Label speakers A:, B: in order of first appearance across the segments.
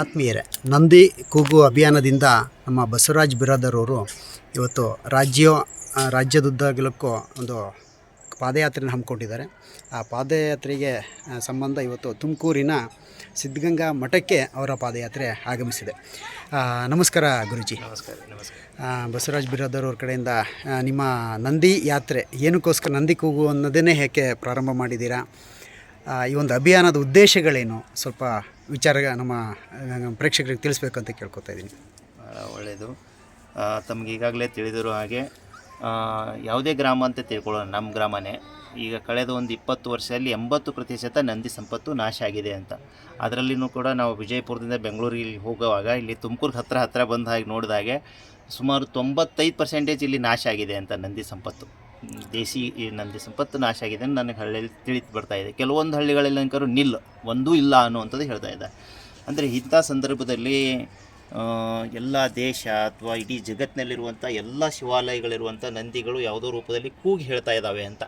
A: ಆತ್ಮೀಯರೇ ನಂದಿ ಕೂಗು ಅಭಿಯಾನದಿಂದ ನಮ್ಮ ಬಸವರಾಜ್ ಬಿರಾದರವರು ಇವತ್ತು ರಾಜ್ಯ ರಾಜ್ಯದುದ್ದಗಲಕ್ಕೂ ಒಂದು ಪಾದಯಾತ್ರೆಯನ್ನು ಹಮ್ಮಿಕೊಂಡಿದ್ದಾರೆ. ಆ ಪಾದಯಾತ್ರೆಗೆ ಸಂಬಂಧ ಇವತ್ತು ತುಮಕೂರಿನ ಸಿದ್ಧಗಂಗಾ ಮಠಕ್ಕೆ ಅವರ ಪಾದಯಾತ್ರೆ ಆಗಮಿಸಿದೆ. ನಮಸ್ಕಾರ ಗುರುಜಿ.
B: ನಮಸ್ಕಾರ ನಮಸ್ಕಾರ.
A: ಬಸವರಾಜ್ ಬಿರಾದರ್ ಅವ್ರ ಕಡೆಯಿಂದ ನಿಮ್ಮ ನಂದಿ ಯಾತ್ರೆ ಏನಕ್ಕೋಸ್ಕರ ನಂದಿ ಕೂಗು ಅನ್ನೋದನ್ನೇ ಹೇಗೆ ಪ್ರಾರಂಭ ಮಾಡಿದ್ದೀರಾ? ಈ ಒಂದು ಅಭಿಯಾನದ ಉದ್ದೇಶಗಳೇನು? ಸ್ವಲ್ಪ ವಿಚಾರ ನಮ್ಮ ಪ್ರೇಕ್ಷಕರಿಗೆ ತಿಳಿಸ್ಬೇಕು ಅಂತ ಕೇಳ್ಕೊತಾ ಇದ್ದೀನಿ.
B: ಭಾಳ ಒಳ್ಳೆಯದು ತಮಗೆ ಈಗಾಗಲೇ ತಿಳಿದಿರೋ ಹಾಗೆ ಯಾವುದೇ ಗ್ರಾಮ ಅಂತ ತಿಳ್ಕೊಳ್ಳೋಣ ನಮ್ಮ ಗ್ರಾಮನೇ, ಈಗ ಕಳೆದ ಒಂದು ಇಪ್ಪತ್ತು ವರ್ಷದಲ್ಲಿ ಎಂಬತ್ತು ಪ್ರತಿಶತ ನಂದಿ ಸಂಪತ್ತು ನಾಶ ಆಗಿದೆ ಅಂತ. ಅದರಲ್ಲಿನೂ ಕೂಡ ನಾವು ವಿಜಯಪುರದಿಂದ ಬೆಂಗಳೂರಿಗೆ ಹೋಗುವಾಗ ಇಲ್ಲಿ ತುಮಕೂರು ಹತ್ರ ಹತ್ರ ಬಂದ ಹಾಗೆ ನೋಡಿದಾಗೆ ಸುಮಾರು ತೊಂಬತ್ತೈದು ಪರ್ಸೆಂಟೇಜ್ ಇಲ್ಲಿ ನಾಶ ಆಗಿದೆ ಅಂತ ನಂದಿ ಸಂಪತ್ತು. ದೇಸಿ ನಂದಿ ಸಂಪತ್ತು ನಾಶ ಆಗಿದೆ ಅಂತ ನನಗೆ ಹಳ್ಳಿಯಲ್ಲಿ ತಿಳಿದು ಬರ್ತಾ ಇದೆ. ಕೆಲವೊಂದು ಹಳ್ಳಿಗಳಲ್ಲಿ ಅಂಕರು ನಿಲ್ಲ, ಒಂದೂ ಇಲ್ಲ ಅನ್ನುವಂಥದ್ದು ಹೇಳ್ತಾ ಇದ್ದ ಅಂದರೆ ಇಂಥ ಸಂದರ್ಭದಲ್ಲಿ ಎಲ್ಲ ದೇಶ ಅಥವಾ ಇಡೀ ಜಗತ್ತಿನಲ್ಲಿರುವಂಥ ಎಲ್ಲ ಶಿವಾಲಯಗಳಿರುವಂಥ ನಂದಿಗಳು ಯಾವುದೋ ರೂಪದಲ್ಲಿ ಕೂಗಿ ಹೇಳ್ತಾ ಇದ್ದಾವೆ ಅಂತ.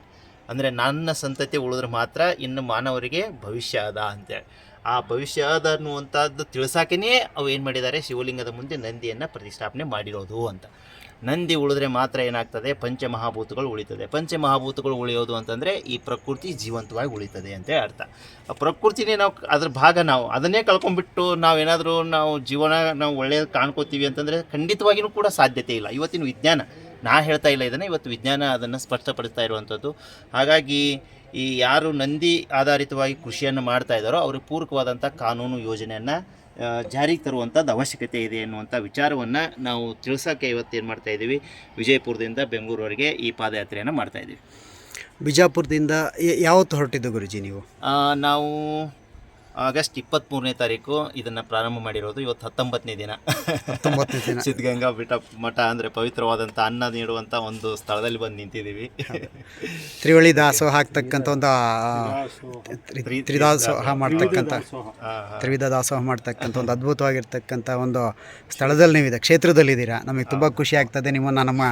B: ಅಂದರೆ ನನ್ನ ಸಂತತಿ ಉಳಿದ್ರೆ ಮಾತ್ರ ಇನ್ನು ಮಾನವರಿಗೆ ಭವಿಷ್ಯ ಅದ ಅಂತೇಳಿ. ಆ ಭವಿಷ್ಯ ಅದ ಅನ್ನುವಂಥದ್ದು ತಿಳ್ಸಾಕೇ ಅವು ಏನು ಮಾಡಿದ್ದಾರೆ? ಶಿವಲಿಂಗದ ಮುಂದೆ ನಂದಿಯನ್ನು ಪ್ರತಿಷ್ಠಾಪನೆ ಮಾಡಿರೋದು ಅಂತ. ನಂದಿ ಉಳಿದ್ರೆ ಮಾತ್ರ ಏನಾಗ್ತದೆ? ಪಂಚಮಹಾಭೂತಗಳು ಉಳಿತದೆ. ಪಂಚಮಹಾಭೂತಗಳು ಉಳಿಯೋದು ಅಂತಂದರೆ ಈ ಪ್ರಕೃತಿ ಜೀವಂತವಾಗಿ ಉಳಿತದೆ ಅಂತ ಅರ್ಥ. ಪ್ರಕೃತಿನೇ ನಾವು ಅದ್ರ ಭಾಗ ನಾವು. ಅದನ್ನೇ ಕಳ್ಕೊಂಡ್ಬಿಟ್ಟು ನಾವೇನಾದರೂ ನಾವು ಜೀವನ ನಾವು ಒಳ್ಳೆಯದು ಕಾಣ್ಕೋತೀವಿ ಅಂತಂದರೆ ಖಂಡಿತವಾಗಿಯೂ ಕೂಡ ಸಾಧ್ಯತೆ ಇಲ್ಲ. ಇವತ್ತಿನ ವಿಜ್ಞಾನ, ನಾ ಹೇಳ್ತಾ ಇಲ್ಲ ಇದನ್ನು, ಇವತ್ತು ವಿಜ್ಞಾನ ಅದನ್ನು ಸ್ಪಷ್ಟಪಡಿಸ್ತಾ ಇರುವಂಥದ್ದು. ಹಾಗಾಗಿ ಈ ಯಾರು ನಂದಿ ಆಧಾರಿತವಾಗಿ ಕೃಷಿಯನ್ನು ಮಾಡ್ತಾ ಇದ್ದಾರೋ, ಅವ್ರಿಗೆ ಪೂರಕವಾದಂಥ ಕಾನೂನು ಯೋಜನೆಯನ್ನು ಜಾರಿಗೆ ತರುವಂಥದ್ದು ಅವಶ್ಯಕತೆ ಇದೆ ಎನ್ನುವಂಥ ವಿಚಾರವನ್ನು ನಾವು ತಿಳಿಸೋಕ್ಕೆ ಇವತ್ತು ಏನು ಮಾಡ್ತಾ ಇದ್ದೀವಿ? ವಿಜಯಪುರದಿಂದ ಬೆಂಗಳೂರವರೆಗೆ ಈ ಪಾದಯಾತ್ರೆಯನ್ನು ಮಾಡ್ತಾ ಇದ್ದೀವಿ.
A: ಬಿಜಾಪುರದಿಂದ ಯಾವತ್ತು ಹೊರಟಿದ್ದು ಗುರುಜಿ ನೀವು?
B: ನಾವು ಆಗಸ್ಟ್ ಇಪ್ಪತ್ತ್ಮೂರನೇ ತಾರೀಕು ಇದನ್ನು ಪ್ರಾರಂಭ ಮಾಡಿರೋದು ಇವತ್ತು ಹತ್ತೊಂಬತ್ತನೇ ದಿನ.
A: ಹತ್ತೊಂಬತ್ತನೇ ದಿನ.
B: ಸಿದ್ಧಗಂಗಾ ಬೆಟ್ಟ ಮಠ ಅಂದರೆ ಪವಿತ್ರವಾದಂಥ ಅನ್ನ ನೀಡುವಂಥ ಒಂದು ಸ್ಥಳದಲ್ಲಿ ಬಂದು ನಿಂತಿದ್ದೀವಿ.
A: ತ್ರಿವಳಿ ದಾಸೋಹ ಹಾಕ್ತಕ್ಕಂಥ ಒಂದು ತ್ರಿದಾಸೋಹ ಮಾಡ್ತಕ್ಕಂಥ. ತ್ರಿವಿಧ ದಾಸೋಹ. ಮಾಡ್ತಕ್ಕಂಥ ಒಂದು ಅದ್ಭುತವಾಗಿರ್ತಕ್ಕಂಥ ಒಂದು ಸ್ಥಳದಲ್ಲಿ ನೀವಿದೆ ಕ್ಷೇತ್ರದಲ್ಲಿದ್ದೀರಾ. ನಮಗೆ ತುಂಬ ಖುಷಿ ಆಗ್ತದೆ ನಿಮ್ಮನ್ನು ನಮ್ಮ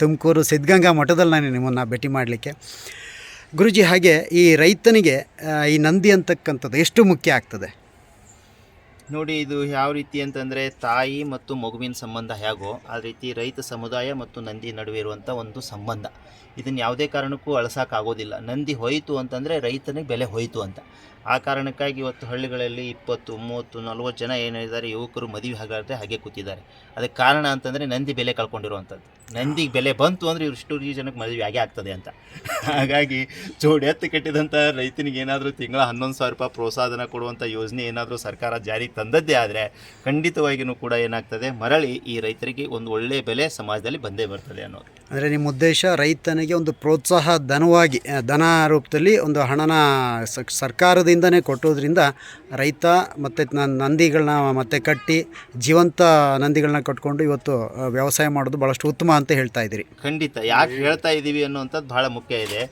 A: ತುಮಕೂರು ಸಿದ್ಧಗಂಗಾ ಮಠದಲ್ಲಿ ನಾನು ನಿಮ್ಮನ್ನು ಭೇಟಿ ಮಾಡಲಿಕ್ಕೆ. ಗುರುಜಿ, ಹಾಗೆ ಈ ರೈತನಿಗೆ ಈ ನಂದಿ ಅಂತಕ್ಕಂಥದ್ದು ಎಷ್ಟು ಮುಖ್ಯ ಆಗ್ತದೆ?
B: ನೋಡಿ, ಇದು ಯಾವ ರೀತಿ ಅಂತಂದರೆ ತಾಯಿ ಮತ್ತು ಮಗುವಿನ ಸಂಬಂಧ ಹೇಗೋ, ಆ ರೀತಿ ರೈತ ಸಮುದಾಯ ಮತ್ತು ನಂದಿ ನಡುವೆ ಇರುವಂಥ ಒಂದು ಸಂಬಂಧ. ಇದನ್ನು ಯಾವುದೇ ಕಾರಣಕ್ಕೂ ಅಳಸೋಕ್ಕಾಗೋದಿಲ್ಲ ನಂದಿ ಹೋಯಿತು ಅಂತಂದರೆ ರೈತನಿಗೆ ಬೆಲೆ ಹೋಯಿತು ಅಂತ. ಆ ಕಾರಣಕ್ಕಾಗಿ ಇವತ್ತು ಹಳ್ಳಿಗಳಲ್ಲಿ ಇಪ್ಪತ್ತು, ಮೂವತ್ತು, ನಲ್ವತ್ತು ಜನ ಏನಿದ್ದಾರೆ ಯುವಕರು ಮದುವೆ ಹಾಗಾದರೆ ಹಾಗೆ ಕೂತಿದ್ದಾರೆ. ಅದಕ್ಕೆ ಕಾರಣ ಅಂತಂದರೆ ನಂದಿ ಬೆಲೆ ಕಳ್ಕೊಂಡಿರುವಂಥದ್ದು. ನಂದಿಗೆ ಬೆಲೆ ಬಂತು ಅಂದರೆ ಇಷ್ಟು ಜನಕ್ಕೆ ಮದುವೆ ಆಗೇ ಆಗ್ತದೆ ಅಂತ. ಹಾಗಾಗಿ ಜೋಡಿ ಎತ್ತು ಕಟ್ಟಿದಂಥ ರೈತನಿಗೆ ಏನಾದರೂ ತಿಂಗಳ ಹನ್ನೊಂದು ಸಾವಿರ ರೂಪಾಯಿ ಪ್ರೋತ್ಸಾಹನ ಕೊಡುವಂಥ ಯೋಜನೆ ಏನಾದರೂ ಸರ್ಕಾರ ಜಾರಿಗೆ ತಂದದ್ದೇ ಆದರೆ ಖಂಡಿತವಾಗಿಯೂ ಕೂಡ ಏನಾಗ್ತದೆ, ಮರಳಿ ಈ ರೈತರಿಗೆ ಒಂದು ಒಳ್ಳೆಯ ಬೆಲೆ ಸಮಾಜದಲ್ಲಿ ಬಂದೇ ಬರ್ತದೆ ಅನ್ನೋದು.
A: ಅಂದರೆ ನಿಮ್ಮ ಉದ್ದೇಶ ರೈತನಿಗೆ ಒಂದು ಪ್ರೋತ್ಸಾಹ ಧನವಾಗಿ, ಧನ ರೂಪದಲ್ಲಿ ಒಂದು ಹಣನ ಸ- ಸರ್ಕಾರದಿಂದನೇ ಕೊಟ್ಟೋದ್ರಿಂದ ರೈತ ಮತ್ತು ನಂದಿಗಳನ್ನ ಮತ್ತೆ ಕಟ್ಟಿ ಜೀವಂತ ನಂದಿಗಳನ್ನ ಕಟ್ಕೊಂಡು ಇವತ್ತು ವ್ಯವಸಾಯ ಮಾಡೋದು ಭಾಳಷ್ಟು ಉತ್ತಮ ಅಂತ ಹೇಳ್ತಾ ಇದ್ದೀರಿ.
B: ಖಂಡಿತ. ಯಾಕೆ ಹೇಳ್ತಾ ಇದ್ದೀವಿ ಅನ್ನುವಂಥದ್ದು ಭಾಳ ಮುಖ್ಯ ಇದೆ.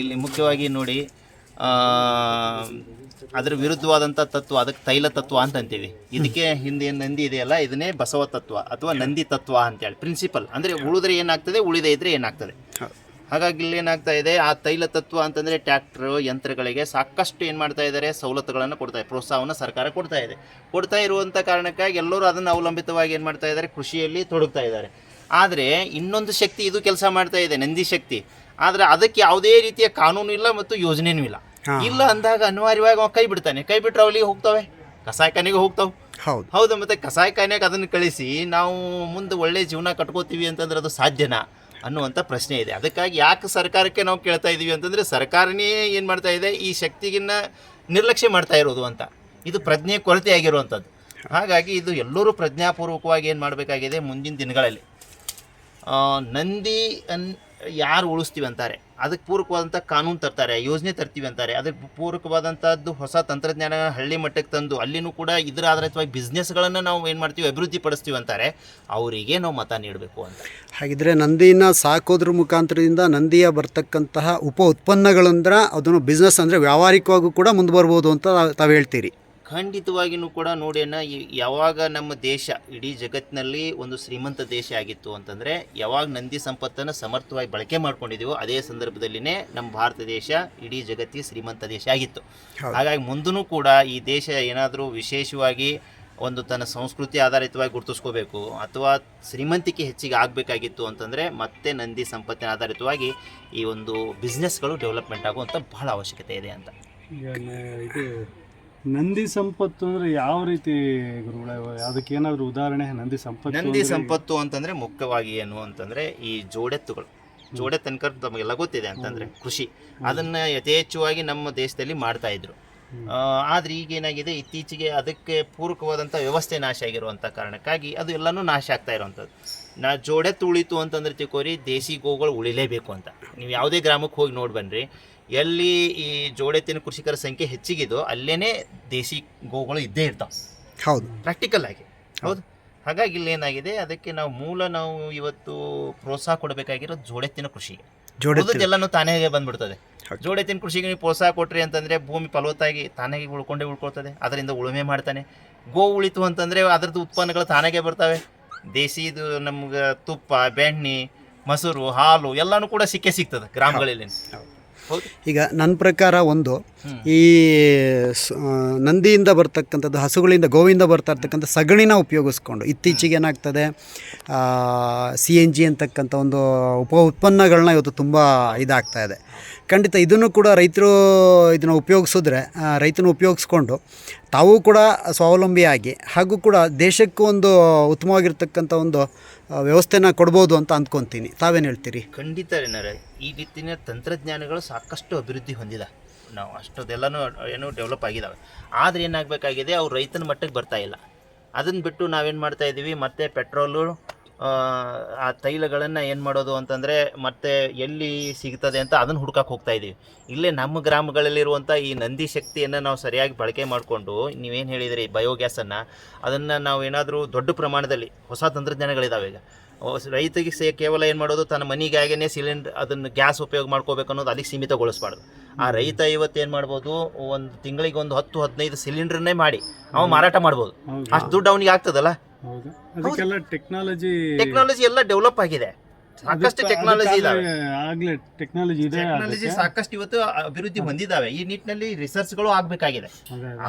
B: ಇಲ್ಲಿ ಮುಖ್ಯವಾಗಿ ನೋಡಿ ಅದರ ವಿರುದ್ಧವಾದಂಥ ತತ್ವ ಅದಕ್ಕೆ ತೈಲ ತತ್ವ ಅಂತ ಅಂತೀವಿ ಇದಕ್ಕೆ ಹಿಂದೆ ನಂದಿ ಇದೆಯಲ್ಲ ಇದನ್ನೇ ಬಸವ ತತ್ವ ಅಥವಾ ನಂದಿ ತತ್ವ ಅಂತೇಳಿ ಪ್ರಿನ್ಸಿಪಲ್ ಅಂದರೆ ಉಳಿದ್ರೆ ಏನಾಗ್ತದೆ ಉಳಿದೇ ಇದ್ರೆ ಏನಾಗ್ತದೆ. ಹಾಗಾಗಿ ಇಲ್ಲಿ ಏನಾಗ್ತಾ ಇದೆ ಆ ತೈಲ ತತ್ವ ಅಂತಂದರೆ ಟ್ಯಾಕ್ಟ್ರು ಯಂತ್ರಗಳಿಗೆ ಸಾಕಷ್ಟು ಏನು ಮಾಡ್ತಾ ಇದ್ದಾರೆ ಸವಲತ್ತುಗಳನ್ನು ಕೊಡ್ತಾ ಇದೆ ಪ್ರೋತ್ಸಾಹವನ್ನು ಸರ್ಕಾರ ಕೊಡ್ತಾ ಇದೆ. ಕೊಡ್ತಾ ಇರುವಂಥ ಕಾರಣಕ್ಕಾಗಿ ಎಲ್ಲರೂ ಅದನ್ನು ಅವಲಂಬಿತವಾಗಿ ಏನು ಮಾಡ್ತಾ ಇದ್ದಾರೆ ಕೃಷಿಯಲ್ಲಿ ತೊಡಗ್ತಾ ಇದ್ದಾರೆ ಆದರೆ ಇನ್ನೊಂದು ಶಕ್ತಿ ಇದು ಕೆಲಸ ಮಾಡ್ತಾ ಇದೆ ನಂದಿ ಶಕ್ತಿ. ಆದರೆ ಅದಕ್ಕೆ ಯಾವುದೇ ರೀತಿಯ ಕಾನೂನು ಇಲ್ಲ ಮತ್ತು ಯೋಜನೆನೂ ಇಲ್ಲ. ಇಲ್ಲ ಅಂದಾಗ ಅನಿವಾರ್ಯವಾಗಿ ಅವ ಕೈ ಬಿಡ್ತಾನೆ. ಕೈ ಬಿಟ್ಟರೆ ಅವಳಿಗೆ ಹೋಗ್ತವೆ? ಕಸಾಯಖಾನೆಗೆ ಹೋಗ್ತಾವೆ.
A: ಹೌದು.
B: ಹೌದು ಮತ್ತೆ ಕಸಾಯಖಾನೆಗೆ ಅದನ್ನು ಕಳಿಸಿ ನಾವು ಮುಂದೆ ಒಳ್ಳೆ ಜೀವನ ಕಟ್ಕೋತೀವಿ ಅಂತಂದ್ರೆ ಅದು ಸಾಧ್ಯನಾ? ಅನ್ನುವಂಥ ಪ್ರಶ್ನೆ ಇದೆ. ಅದಕ್ಕಾಗಿ ಯಾಕೆ ಸರ್ಕಾರಕ್ಕೆ ನಾವು ಕೇಳ್ತಾ ಇದ್ದೀವಿ ಅಂತಂದರೆ ಸರ್ಕಾರನೇ ಏನು ಮಾಡ್ತಾ ಇದೆ? ಈ ಶಕ್ತಿಗಿನ್ನ ನಿರ್ಲಕ್ಷ್ಯ ಮಾಡ್ತಾ ಇರೋದು ಅಂತ. ಇದು ಪ್ರಜ್ಞೆ ಕೊರತೆ ಆಗಿರುವಂಥದ್ದು ಹಾಗಾಗಿ ಇದು ಎಲ್ಲರೂ ಪ್ರಜ್ಞಾಪೂರ್ವಕವಾಗಿ ಏನು ಮಾಡಬೇಕಾಗಿದೆ ಮುಂದಿನ ದಿನಗಳಲ್ಲಿ. ನಂದಿ ಅನ್ ಯಾರು ಉಳಿಸ್ತೀವಿ ಅಂತಾರೆ. ಅದಕ್ಕೆ ಪೂರಕವಾದಂಥ ಕಾನೂನು ತರ್ತಾರೆ, ಯೋಜನೆ ತರ್ತೀವಿ ಅಂತಾರೆ. ಅದಕ್ಕೆ ಪೂರಕವಾದಂಥದ್ದು ಹೊಸ ತಂತ್ರಜ್ಞಾನ ಹಳ್ಳಿ ಮಟ್ಟಕ್ಕೆ ತಂದು ಅಲ್ಲಿನೂ ಕೂಡ ಇದರ ಆಧಾರಿತವಾಗಿ ಬಿಸ್ನೆಸ್ಗಳನ್ನು ನಾವು ಏನು ಮಾಡ್ತೀವಿ, ಅಭಿವೃದ್ಧಿ ಪಡಿಸ್ತೀವಿ ಅಂತಾರೆ. ಅವರಿಗೆ ನಾವು ಮತ ನೀಡಬೇಕು ಅಂತ.
A: ಹಾಗಿದ್ರೆ ನಂದಿನ ಸಾಕೋದ್ರ ಮುಖಾಂತರದಿಂದ ನಂದಿಯ ಬರ್ತಕ್ಕಂತಹ ಉಪ ಉತ್ಪನ್ನಗಳಂದ್ರೆ ಅದನ್ನು ಬಿಸ್ನೆಸ್ ಅಂದರೆ ವ್ಯಾವಹಾರಿಕವಾಗೂ ಕೂಡ ಮುಂದೆ ಬರ್ಬೋದು ಅಂತ ತಾವು ಹೇಳ್ತೀರಿ.
B: ಖಂಡಿತವಾಗಿಯೂ ಕೂಡ ನೋಡಿ ಅಣ್ಣ ಈ- ಯಾವಾಗ ನಮ್ಮ ದೇಶ ಇಡೀ ಜಗತ್ತಿನಲ್ಲಿ ಒಂದು ಶ್ರೀಮಂತ ದೇಶ ಆಗಿತ್ತು ಅಂತಂದರೆ ಯಾವಾಗ ನಂದಿ ಸಂಪತ್ತನ್ನು ಸಮರ್ಥವಾಗಿ ಬಳಕೆ ಮಾಡ್ಕೊಂಡಿದ್ದೀವೋ ಅದೇ ಸಂದರ್ಭದಲ್ಲಿನೇ ನಮ್ಮ ಭಾರತ ದೇಶ ಇಡೀ ಜಗತ್ತಿಗೆ ಶ್ರೀಮಂತ ದೇಶ ಆಗಿತ್ತು. ಹಾಗಾಗಿ ಮುಂದೂ ಕೂಡ ಈ ದೇಶ ಏನಾದರೂ ವಿಶೇಷವಾಗಿ ಒಂದು ತನ್ನ ಸಂಸ್ಕೃತಿ ಆಧಾರಿತವಾಗಿ ಗುರುತಿಸ್ಕೋಬೇಕು ಅಥವಾ ಶ್ರೀಮಂತಿಕೆ ಹೆಚ್ಚಿಗೆ ಆಗಬೇಕಾಗಿತ್ತು ಅಂತಂದರೆ ಮತ್ತೆ ನಂದಿ ಸಂಪತ್ತಿನ ಆಧಾರಿತವಾಗಿ ಈ ಒಂದು ಬಿಸ್ನೆಸ್ಗಳು ಡೆವಲಪ್ಮೆಂಟ್ ಆಗುವಂಥ ಬಹಳ ಅವಶ್ಯಕತೆ ಇದೆ ಅಂತ.
C: ಈಗ ಇದು ನಂದಿ ಸಂಪತ್ತು ಅಂದ್ರೆ ಯಾವ ರೀತಿ ಗುರುಗಳೇ ಅದಕ್ಕೆ ಏನಾದ್ರು ಉದಾಹರಣೆ? ನಂದಿ ಸಂಪತ್ತು
B: ನಂದಿ ಸಂಪತ್ತು ಅಂತಂದ್ರೆ ಮುಖ್ಯವಾಗಿ ಏನು ಅಂತಂದ್ರೆ ಈ ಜೋಡೆತ್ತುಗಳು. ಜೋಡೆ ತನಕ ತಮಗೆಲ್ಲ ಗೊತ್ತಿದೆ ಅಂತಂದ್ರೆ ಕೃಷಿ. ಅದನ್ನ ಯಥೇಚ್ಛವಾಗಿ ನಮ್ಮ ದೇಶದಲ್ಲಿ ಮಾಡ್ತಾ ಇದ್ರು. ಆದ್ರೆ ಈಗ ಏನಾಗಿದೆ ಇತ್ತೀಚೆಗೆ ಅದಕ್ಕೆ ಪೂರಕವಾದಂಥ ವ್ಯವಸ್ಥೆ ನಾಶ ಆಗಿರುವಂಥ ಕಾರಣಕ್ಕಾಗಿ ಅದು ಎಲ್ಲನೂ ನಾಶ ಆಗ್ತಾ ಇರುವಂಥದ್ದು. ನಾ ಜೋಡೆತ್ತು ಉಳಿತು ಅಂತಂದ್ರೆ ತಿಳ್ಕೊರಿ ದೇಸಿ ಗೋಗಳು ಉಳಿಲೇಬೇಕು ಅಂತ. ನೀವು ಯಾವುದೇ ಗ್ರಾಮಕ್ಕೆ ಹೋಗಿ ನೋಡಿ ಬನ್ರಿ ಎಲ್ಲಿ ಈ ಜೋಡೆತ್ತಿನ ಕೃಷಿಕರ ಸಂಖ್ಯೆ ಹೆಚ್ಚಿಗಿದೋ ಅಲ್ಲೇನೆ ದೇಸಿ ಗೋಗಳು ಇದ್ದೇ ಇರ್ತಾವೆ.
A: ಹೌದು.
B: ಪ್ರಾಕ್ಟಿಕಲ್ ಆಗಿ. ಹೌದು. ಹಾಗಾಗಿ ಇಲ್ಲಿ ಏನಾಗಿದೆ ಅದಕ್ಕೆ ನಾವು ಮೂಲ ನಾವು ಇವತ್ತು ಪ್ರೋತ್ಸಾಹ ಕೊಡಬೇಕಾಗಿರೋ ಜೋಡೆತ್ತಿನ ಕೃಷಿಗೆ ಎಲ್ಲಾನು ತಾನೇ ಬಂದ್ಬಿಡ್ತದೆ. ಜೋಡೆತ್ತಿನ ಕೃಷಿಗೆ ನೀವು ಪ್ರೋತ್ಸಾಹ ಕೊಟ್ರಿ ಅಂತಂದ್ರೆ ಭೂಮಿ ಫಲವತ್ತಾಗಿ ತಾನೇ ಉಳ್ಕೊಂಡೇ ಉಳ್ಕೊಳ್ತದೆ. ಅದರಿಂದ ಉಳುಮೆ ಮಾಡ್ತಾನೆ. ಗೋ ಉಳಿತು ಅಂತಂದ್ರೆ ಅದರದ್ದು ಉತ್ಪನ್ನಗಳು ತಾನಾಗೆ ಬರ್ತವೆ. ದೇಸಿದು ನಮ್ಗೆ ತುಪ್ಪ ಬೆಣ್ಣೆ ಮೊಸರು ಹಾಲು ಎಲ್ಲನೂ ಕೂಡ ಸಿಕ್ಕೇ ಸಿಗ್ತದೆ ಗ್ರಾಮಗಳಲ್ಲಿ.
A: ಈಗ ನನ್ನ ಪ್ರಕಾರ ಒಂದು, ಈ ನಂದಿಯಿಂದ ಬರ್ತಕ್ಕಂಥದ್ದು, ಹಸುಗಳಿಂದ ಗೋವಿಂದ ಬರ್ತಾ ಇರ್ತಕ್ಕಂಥ ಸಗಣಿನ ಉಪಯೋಗಿಸ್ಕೊಂಡು, ಇತ್ತೀಚೆಗೆ ಏನಾಗ್ತದೆ ಸಿ ಎನ್ ಜಿ ಅಂತಕ್ಕಂಥ ಒಂದು ಉಪ ಉತ್ಪನ್ನಗಳನ್ನ ಇವತ್ತು ತುಂಬ ಇದಾಗ್ತಾ ಇದೆ. ಖಂಡಿತ ಇದನ್ನು ಕೂಡ ರೈತರು ಇದನ್ನು ಉಪಯೋಗಿಸಿದ್ರೆ ರೈತನ ಉಪಯೋಗಿಸ್ಕೊಂಡು ತಾವು ಕೂಡ ಸ್ವಾವಲಂಬಿಯಾಗಿ ಹಾಗೂ ಕೂಡ ದೇಶಕ್ಕೂ ಒಂದು ಉತ್ತಮವಾಗಿರ್ತಕ್ಕಂಥ ಒಂದು ವ್ಯವಸ್ಥೆನ ಕೊಡ್ಬೋದು ಅಂತ ಅಂದ್ಕೊತೀನಿ. ತಾವೇನು ಹೇಳ್ತೀರಿ?
B: ಖಂಡಿತ ಏನಾರ ಈ ರೀತಿಯ ತಂತ್ರಜ್ಞಾನಗಳು ಸಾಕಷ್ಟು ಅಭಿವೃದ್ಧಿ ಹೊಂದಿದೆ. ನಾವು ಅಷ್ಟೊಂದೆಲ್ಲನೂ ಏನು ಡೆವಲಪ್ ಆಗಿದ್ದಾವೆ ಆದರೆ ಏನಾಗಬೇಕಾಗಿದೆ, ಅವ್ರು ರೈತನ ಮಟ್ಟಕ್ಕೆ ಬರ್ತಾ ಇಲ್ಲ. ಅದನ್ನು ಬಿಟ್ಟು ನಾವೇನು ಮಾಡ್ತಾ ಇದ್ದೀವಿ ಮತ್ತೆ ಪೆಟ್ರೋಲು ಆ, ತೈಲಗಳನ್ನು ಏನು ಮಾಡೋದು ಅಂತಂದರೆ ಮತ್ತೆ ಎಲ್ಲಿ ಸಿಗ್ತದೆ ಅಂತ ಅದನ್ನು ಹುಡ್ಕಕ್ಕೆ ಹೋಗ್ತಾ ಇದ್ದೀವಿ ಇಲ್ಲೇ ನಮ್ಮ ಗ್ರಾಮಗಳಲ್ಲಿರುವಂಥ ಈ ನಂದಿ ಶಕ್ತಿಯನ್ನು ನಾವು ಸರಿಯಾಗಿ ಬಳಕೆ ಮಾಡಿಕೊಂಡು ನೀವೇನು ಹೇಳಿದಿರಿ ಬಯೋಗ್ಯಾಸನ್ನು ಅದನ್ನು ನಾವು ಏನಾದರೂ ದೊಡ್ಡ ಪ್ರಮಾಣದಲ್ಲಿ ಹೊಸ ತಂತ್ರಜ್ಞಾನಗಳಿದ್ದಾವೆ ಈಗ. ರೈತಿಗೆ ರೈತರಿಗೆ ಸೇ ಕೇವಲ ಏನು ಮಾಡೋದು ತನ್ನ ಮನೆಗಾಗೇನೆ ಸಿಲಿಂಡರ್ ಅದನ್ನು ಗ್ಯಾಸ್ ಉಪಯೋಗ ಮಾಡ್ಕೋಬೇಕು ಅನ್ನೋದು ಅಲ್ಲಿಗೆ ಸೀಮಿತಗೊಳಿಸ್ಬಾರ್ದು. ಆ ರೈತ ಇವತ್ತು ಏನು ಮಾಡ್ಬೋದು ಒಂದು ತಿಂಗಳಿಗೆ ಒಂದು ಹತ್ತು ಹದಿನೈದು ಸಿಲಿಂಡರ್ನೇ ಮಾಡಿ ಅವ ಮಾರಾಟ ಮಾಡ್ಬೋದು. ಅಷ್ಟು ದುಡ್ಡು ಅವನಿಗೆ ಆಗ್ತದಲ್ಲ?
C: ಹೌದು. ಅದಕ್ಕೆಲ್ಲ ಟೆಕ್ನಾಲಜಿ
B: ಟೆಕ್ನಾಲಜಿ ಎಲ್ಲ ಡೆವಲಪ್ ಆಗಿದೆ. ಸಾಕಷ್ಟು ಟೆಕ್ನಾಲಜಿ ಇದಾವೆ
C: ಆಗ್ಲೇ ಟೆಕ್ನಾಲಜಿ ಇದೆ
B: ಟೆಕ್ನಾಲಜಿ. ಸಾಕಷ್ಟು ಇವತ್ತು ಅಭಿವೃದ್ಧಿ ಹೊಂದಿದ್ದಾವೆ ಈ ನಿಟ್ಟಿನಲ್ಲಿ ರಿಸರ್ಚ್ಗಳು ಆಗಬೇಕಾಗಿದೆ.